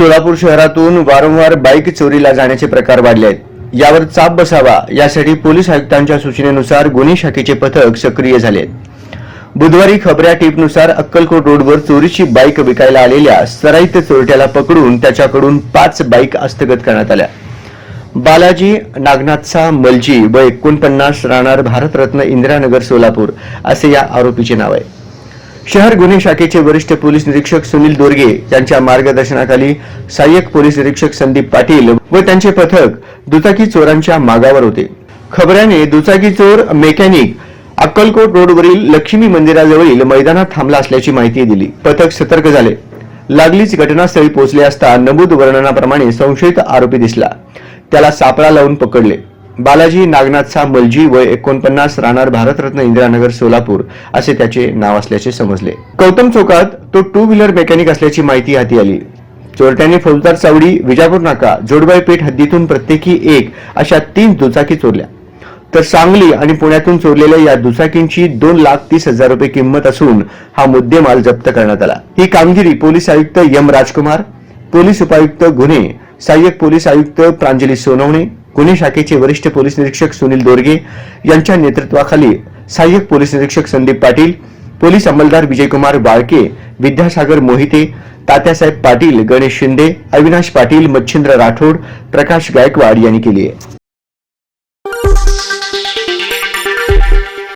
सोलापूर शहरातून वारंवार बाईक चोरीला जाण्याचे प्रकार वाढले आहेत. यावर चाप बसावा यासाठी पोलीस आयुक्तांच्या सूचनेनुसार गुन्हे शाखेचे पथक सक्रिय झाले बुधवारी खबऱ्या टीपनुसार अक्कलकोट रोडवर चोरीची बाईक विकायला आलेल्या सराईत चोरट्याला पकडून त्याच्याकडून पाच बाईक हस्तगत करण्यात आल्या. बालाजी नागनाथचा मलजी व एकोणपन्नास राहणार भारतरत्न इंदिरानगर सोलापूर असे या आरोपीचे नाव आहे. शहर गुन्हे शाखेचे वरिष्ठ पोलीस निरीक्षक सुनील दोरगे यांच्या मार्गदर्शनाखाली सहाय्यक पोलीस निरीक्षक संदीप पाटील व त्यांचे पथक दुचाकी चोरांच्या मागावर होते. खबऱ्याने दुचाकी चोर मेकॅनिक अक्कलकोट रोडवरील लक्ष्मी मंदिराजवळील मैदानात थांबला असल्याची माहिती दिली. पथक सतर्क झाले. लागलीच घटनास्थळी पोहोचले असता नमूद वर्णनाप्रमाणे संशयित आरोपी दिसला. त्याला सापळा लावून पकडले. बालाजी नागनाथचा मलजी वय एकोणपन्नास राहणार भारतरत्न इंदिरानगर सोलापूर असे त्याचे नाव असल्याचे समजले. गौतम चौकात तो टू व्हीलर मेकॅनिक असल्याची माहिती हाती आली. चोरट्याने फौजदार चावडी विजापूर नाका जोडबाई पेठ हद्दीतून प्रत्येकी एक अशा तीन दुचाकी चोरल्या. तर सांगली आणि पुण्यातून चोरलेल्या या दुचाकींची दोन लाख तीस हजार रुपये किंमत असून हा मुद्देमाल जप्त करण्यात आला. ही कामगिरी पोलीस आयुक्त यम राजकुमार पोलीस उपायुक्त गुन्हे सहाय्यक पोलीस आयुक्त प्रांजली सोनवणे गुन्हे शाखेचे वरिष्ठ पोलीस निरीक्षक सुनील दोरगे यांच्या नेतृत्वाखाली सहाय्यक पोलीस निरीक्षक संदीप पाटील पोलीस अंमलदार विजयकुमार बाळके विद्यासागर मोहिते तात्यासाहेब पाटील गणेश शिंदे अविनाश पाटील मच्छिंद्र राठोड प्रकाश गायकवाड यांनी केली आहे.